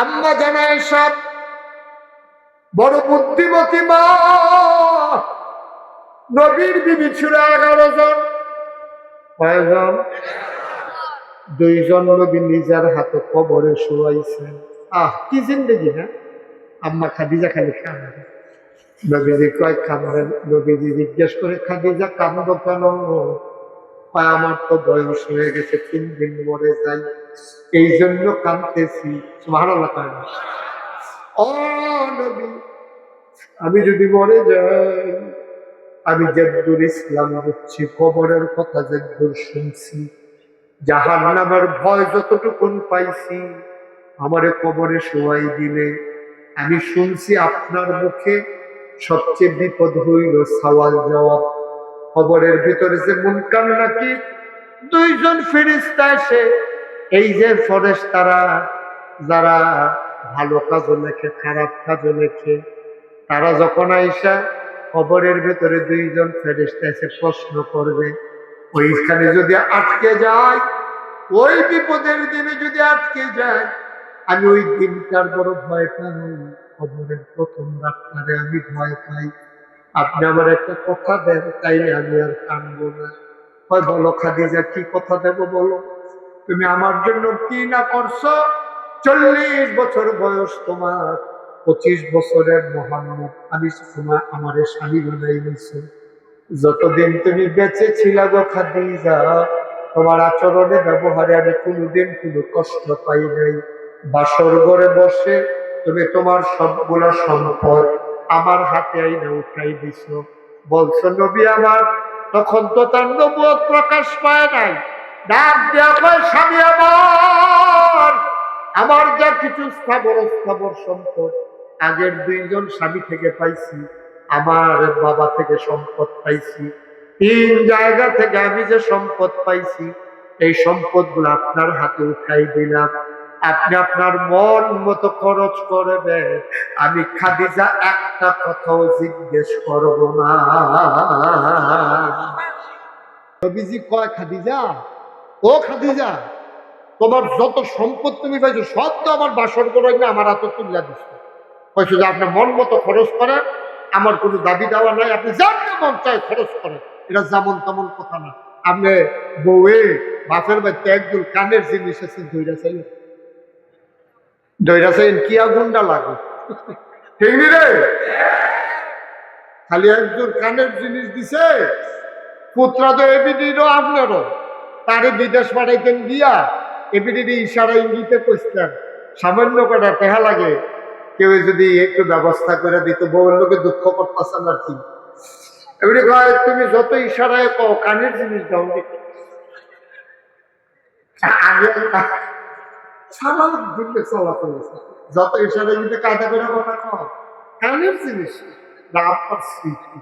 আম্মা জানায় সব। বড় বুদ্ধিমতী মা। নবীর বিবি ছিল এগারো জন। কয়জন দুইজন নবী নিজের হাতে কবরে শোয়াইছেন। আহ, কি জিন্দগি না আম্মা খাদিজা খালি খান। নবীজি কয় কাঁদবেন নবীজি জিজ্ঞেস করে, খাদিজা কান্দ কেন? আমার তো বয়স হয়ে গেছে, তিন দিন মরে যাই। এই জন্য কাঁদতেছি নবী, আমি যদি মরে যাই, আমি যেদুর ইসলাম বুঝছি, কবরের কথা যেদুর শুনছি। জাহান নামের ভয় যতটুকুন পাইছি, আমারে কবরে শোয়াই দিলে। আমি শুনছি আপনার মুখে সবচেয়ে বিপদ হইল সওয়াল জবাব। কবরের ভিতরে যে মুনকার নাকি, দুইজন ফেরিস্তা এসে এই যে ফরেস্ট তারা, যারা ভালো কাজও লেখে, খারাপ কাজও লেখে, তারা যখন আইসা খবরের ভেতরে দুইজন ফেরিস্তা এসে প্রশ্ন করবে, ওইখানে যদি আটকে যায়, ওই বিপদের দিনে যদি আটকে যায়, আমি ওই দিনটার বড় ভয় পাই খবরের প্রথম রাত্রে আমি ভয় পাই। আপনি আমার একটা কথা দেন, তাইলে আমি আর কানবো না। হয় বলো খাদিজা, কি কথা দেব বলো? তুমি আমার জন্য কি না করছ? চল্লিশ বছর বয়স তোমার, পঁচিশ বছরের মোহাম্মদ আমি তোমার আমার স্বামী বানাই নিছো যতদিন তুমি বেঁচে ছিলা গো খাদিজা, তোমার আচরণে, ব্যবহারে আমি কোনোদিন কোনো কষ্ট পাই নাই। বাসর ঘরে বসে তুমি তোমার সবগুলা সম্পদ আমার হাতে আইনা উঠাই দিছ। বলছো, নবী আমার, তখন তো তার প্রকাশ পায় নাই। আমার যা কিছু স্থাবর স্থাবর সম্পদ, আগের দুইজন স্বামী থেকে পাইছি, আমার বাবা থেকে সম্পদ পাইছি। তিন জায়গা থেকে আমি যে সম্পদ পাইছি, এই সম্পদগুলো আপনার হাতে উঠাই দিলাম। আপনি আপনার মন মতো খরচ করবেন। আমি খাদিজা একটা কথাও জিজ্ঞেস করব না। খাদিজা ও খাদিজা, তোমার যত সম্পদ তুমি পাইছো, সব তো আমার বাসর করে না আমার হাতে তুলিয়া দিচ্ছে কইছো যে আপনি মন মতো খরচ করেন আমার কোনো দাবি দেওয়া নাই, আপনি যেমন মন চায় খরচ করেন। এটা যেমন তেমন কথা না। আপনি বউয়ে, বাপের বাড়িতে একজন কানের জিনিস আছে ধৈরা চাইলেন। ধৈরা চাইলেন কি আগুনটা লাগে ঠিক রে? খালি একজন কানের জিনিস দিছে, পুত্রা তো এবিডিরও আপনারও। তারে বিদেশ পাঠাইতেন দিয়া এবিডির ইশারা ইঙ্গিতে কইতেন সামান্য কটা টেহা লাগে, কেউ যদি একটু ব্যবস্থা করে দিত বউর লোকে দুঃখ করতেছেন আর কি? এবারে তুমি যত ইশারায় কও, কানের জিনিস দাও আগে যত ইশারা কিন্তু কায়দা করে কথা কও কানের জিনিস না, আপনার স্মৃতি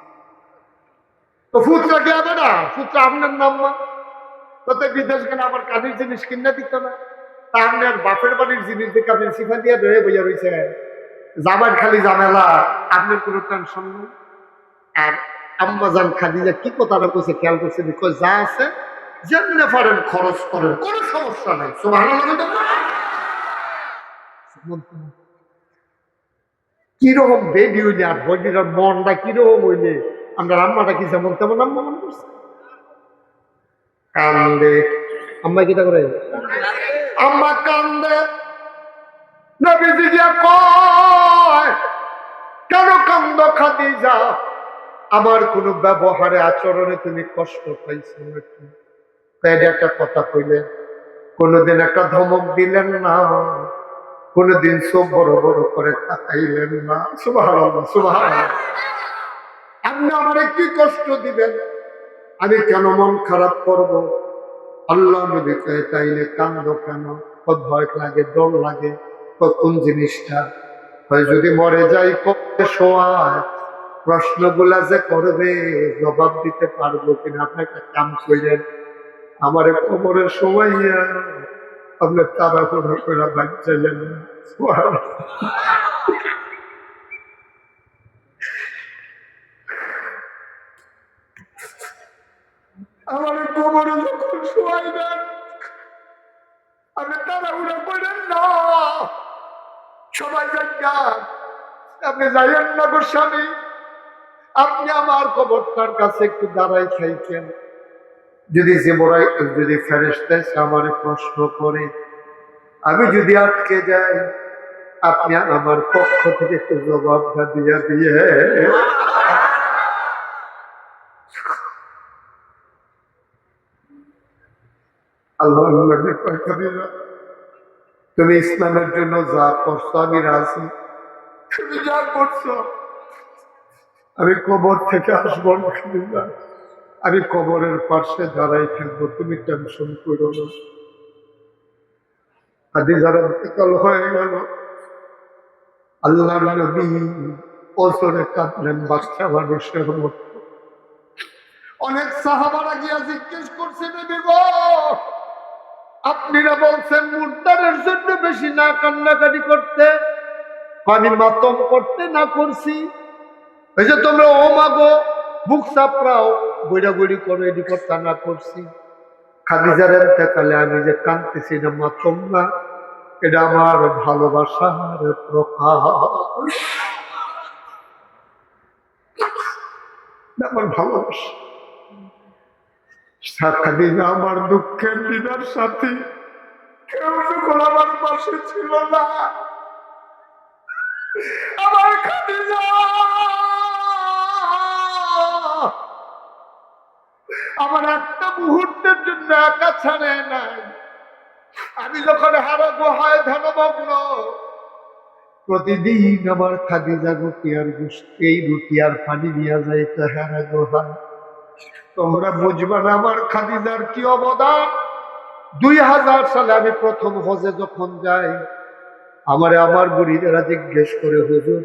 তো ফুটটা কি না? আপনার নাম তোতে বিদেশ গেলে আবার কানের জিনিস কিনে দিত না। তা আপনার বাপের বাড়ির জিনিস দেখে আপনি সিফা দিয়ে ধরে বইয়া রয়েছে জামার খালি ঝামেলা আপনার কোনো টেনশন নেই? আর আম্মাজান খাদিজা কি কথাটা কইছে, খেয়াল করছে কই, যা আছে, যেমনে পারেন খরচ করেন, কোনো সমস্যা নাই। কীরকম বেবি হইলে আর বডির মনটা কীরকম হইলে? আমরা আম্মাটা কি যেমন তেমন আম্মা মনে করছে? কান্দে। আম্মা কিটা করে? আম্মা কান্দে। নবীজি গিয়া কয় কেন কান্দ খাদিজা? আমার কোনো ব্যবহারে আচরণে তুমি কষ্ট পাইছো নাকি? তাই একটা কথা কইলেন। কোনোদিন একটা ধমক দিলেন না। কোনোদিন সব বড় বড় করে তাকাইলেন না। সুবাহ সুবাহ আপনি আমার কি কষ্ট দিবেন? আমি কেন মন খারাপ করব? আল্লাহ নবী কয়ে, তাইলে কান্দ কেন? কত ভয় লাগে, ডর লাগে। কোন জিনিসটা? যদি মরে যাই কবে শোয়ায়। প্রশ্নগুলা যে করবে, জবাব দিতে পারব কিনা? আপনি একটা কাম করলেন আমার কবরের সময় আপনার তারা করে বাচ্চালেন আমার কবরে যখন শোয়াই দেন আপনি করেন না, সবাই যান আপনি যাইয়েন না গোস্বামী আপনি আমার কবরটার কাছে একটু দাঁড়াই খাইছেন যদি যে বড়াই যদি ফেরেস্তায় আমার প্রশ্ন করে, আমি যদি আটকে যাই, আপনি আমার পক্ষ থেকে একটু জবাবটা দিয়ে দিয়ে আল্লাহ নবী কয়, "খাদিজা, তুমি ইসলামের জন্য যা করছ আমি রাজি। তুমি যা করছ আমি কবর থেকে আসব। আমি কবরের পাশে দাঁড়াই থাকব তুমি টেনশন করো না। খাদিজার অন্তকাল হয়ে গেল। আল্লাহ নবী ওসরে কাঁদলেন বাচ্চা মানুষের মতো। অনেক সাহাবারা গিয়া জিজ্ঞেস করছে নবী গো আপনারা বলছেন মুর্দারের জন্য বেশি না কান্নাকাটি করতে আমি মাতম করতে না করছি। এই যে তোমরা, ও মাগো বুক চাপড়াও বইরি করো এডি করতে না করছি। খাদিজার এতেকালে আমি যে কাঁদতেছি না মাতম না এটা আমার ভালোবাসার প্রকাশ। এটা আমার ভালোবাসা। খাদিজা আমার দুঃখের দিদার সাথে। কেউ যখন আমার পাশে ছিল না আমার খাদিজা আমার একটা মুহূর্তের জন্য একা ছাড়ে নাই। আমি যখন হারা গুহায় ধ্যানমগ্ন প্রতিদিন আমার খাদিজা রুটি আর গুষ্টি এই রুটি আর পানি নিয়ে যাইতো হারা গুহায়। তোমরা বুঝবা না আমার খাদিজার কি অবদান দুই হাজার সালে আমি প্রথম হজে যখন যাই, আমার আমার বুড়িদেরা জিজ্ঞেস করে, হুজুর,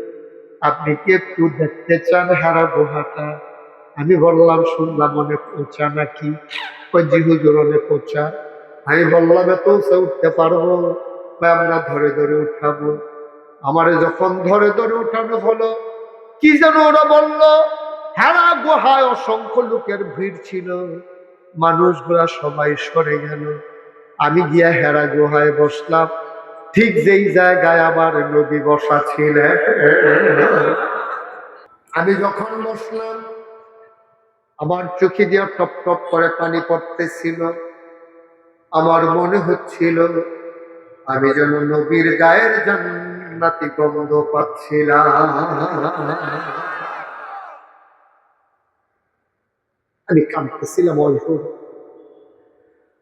আপনি কি একটু দেখতে চান হারা গুহাটা? আমি বললাম, শুনলাম অনেক উঁচা নাকি? জি, হুজুর, অনেক উঁচা। আমি বললাম, এত উঁচা উঠতে পারব? কয় আমরা ধরে ধরে উঠাবো। আমারে যখন ধরে ধরে উঠানো হলো, কি যেন ওরা বলল? হেরা গুহায় অসংখ্য লোকের ভিড় ছিল। মানুষগুলা সবাই সরে গেল। আমি গিয়া হেরা গুহায় বসলাম। ঠিক যেই জায়গায় আমার নদী বসা ছিলেন আমি যখন বসলাম, আমার চোখে দিয়ে টপ টপ করে পানি পড়তেছিল। আমার মনে হচ্ছিল, আমি যেন নবীর গায়ের জান্নাতি গন্ধ পাচ্ছিলাম। আমি কাঁদতেছিলাম অল্প।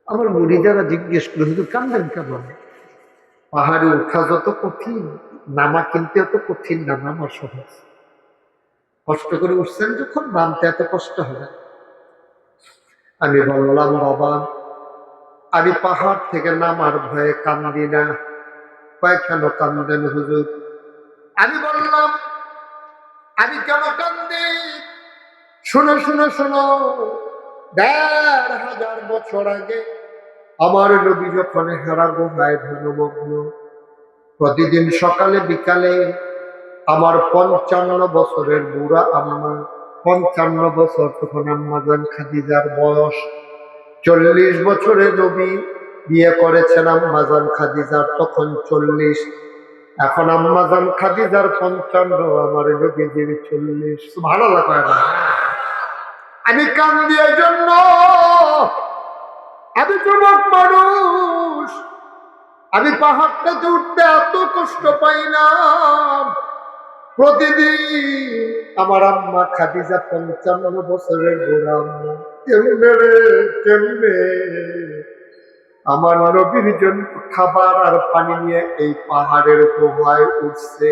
আমার মুড়িদারা জিজ্ঞেস করে, হুজুর, কান্দেন কেমন পাহাড়ে ওঠা যত কঠিন, নামা কিন্তু এত কঠিন না, নামা সহজ। কষ্ট করে উঠছেন যখন, নামতে এত কষ্ট হবে আমি বললাম, বাবা, আমি পাহাড় থেকে নামার ভয়ে কান্দি না। কয়েক কেন কান্দেন হুজুর? আমি বললাম, আমি কেন কান্দি শোনো শোনো শোনো। দেড় হাজার বছর আগে আমার নবী যখন হেরা গুহায় ধনমগ্ন প্রতিদিন সকালে, বিকালে আমার পঞ্চান্ন বছরের বুড়া আম্মা, পঞ্চান্ন বছর তখন আম্মাজান খাদিজার বয়স, চল্লিশ বছরে নবী বিয়ে করেছেন আম্মাজান খাদিজার, তখন চল্লিশ। এখন আম্মাজান খাদিজার পঞ্চান্ন, আমার নবীজির চল্লিশ। ভালো লাগে না। আমি কান্দি জন্য আমি যুবক মানুষ। আমি পাহাড়টাতে উঠতে এত কষ্ট পাইলাম প্রতিদিন আমার আম্মা খাদিজা পঞ্চান্ন বছরের আম্মা। কেমনে রে কেমনে আমার নবীর জন্য খাবার আর পানি নিয়ে এই পাহাড়ের গুহায় উঠছে।